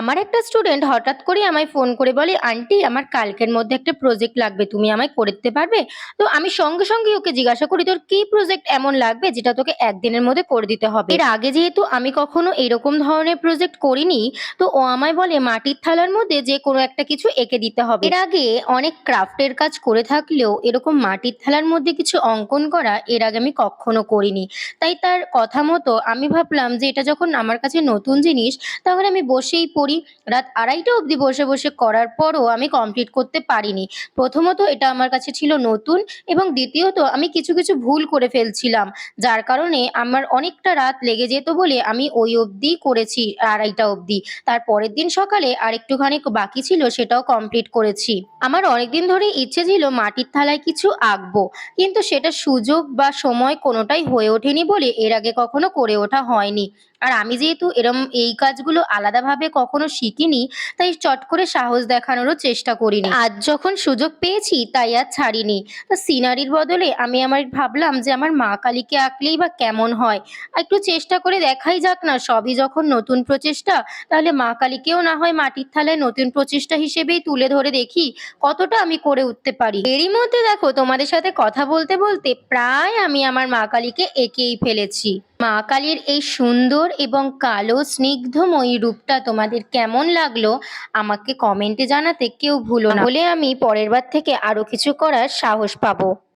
আমার একটা স্টুডেন্ট হঠাৎ করে আমায় ফোন করে বলে আন্টি আমার কালকের মধ্যে একটা প্রজেক্ট লাগবে, তুমি আমায় করে দিতে পারবে? তো আমি সঙ্গে সঙ্গে ওকে জিজ্ঞাসা করি, তোর কি প্রজেক্ট এমন লাগবে যেটা তোকে একদিনের মধ্যে করে দিতে হবে? এর আগে যেহেতু আমি কখনো এরকম ধরনের প্রজেক্ট করিনি, তো ও আমায় বলে, মাটির থালার মধ্যে যে কোনো একটা কিছু এঁকে দিতে হবে। এর আগে অনেক ক্রাফটের কাজ করে থাকলেও এরকম মাটির থালার মধ্যে কিছু অঙ্কন করা এর আগে আমি কখনো করিনি। তাই তার কথা মতো আমি ভাবলাম যে, এটা যখন আমার কাছে নতুন জিনিস, তাহলে আমি বসেই পড়ি রাত আড়াইটা অবধি বসে বসে করার পরও আমি কমপ্লিট করতে পারিনি। প্রথমত এটা আমার কাছে ছিল নতুন এবং দ্বিতীয়ত আমি কিছু কিছু ভুল করে ফেলছিলাম, যার কারণে আমার অনেকটা রাত লেগে যেত বলে আমি ওই অবধি করেছি আড়াইটা অবধি। তার পরের দিন সকালে আর একটুখানি বাকি ছিল সেটাও কমপ্লিট করেছি। আমার অনেকদিন ধরে ইচ্ছে ছিল মাটির থালায় কিছু আঁকবো, কিন্তু সেটা সুযোগ বা সময় কোনোটাই হয়ে ওঠেনি বলে এর আগে কখনো করে ওঠা হয়নি। আর আমি যেহেতু এরম এই কাজগুলো আলাদাভাবে কখনো শিখিনি, তাই চট করে সাহস দেখানোরও চেষ্টা করিনি। আজ যখন সুযোগ পেয়েছি, তাই আর ছাড়িনি। তা সিনারির বদলে আমি আমার ভাবলাম যে আমার মা কালীকে আঁকলেই বা কেমন হয়। একটু চেষ্টা করে দেখাই যাক না, সবই যখন নতুন প্রচেষ্টা, তাহলে মা কালীকেও না হয় মাটির থালায় নতুন প্রচেষ্টা হিসেবেই তুলে ধরে দেখি কতটা আমি করে উঠতে পারি। এরই মধ্যে দেখো, তোমাদের সাথে কথা বলতে বলতে প্রায় আমি আমার মা কালীকে এঁকেই ফেলেছি। মা কালীর এই সুন্দর এবং কালো স্নিগ্ধময়ী রূপটা তোমাদের কেমন লাগল, আমাকে কমেন্টে জানাতে কেউ ভুলো না। বলে আমি পরের বার থেকে আরও কিছু করার সাহস পাবো।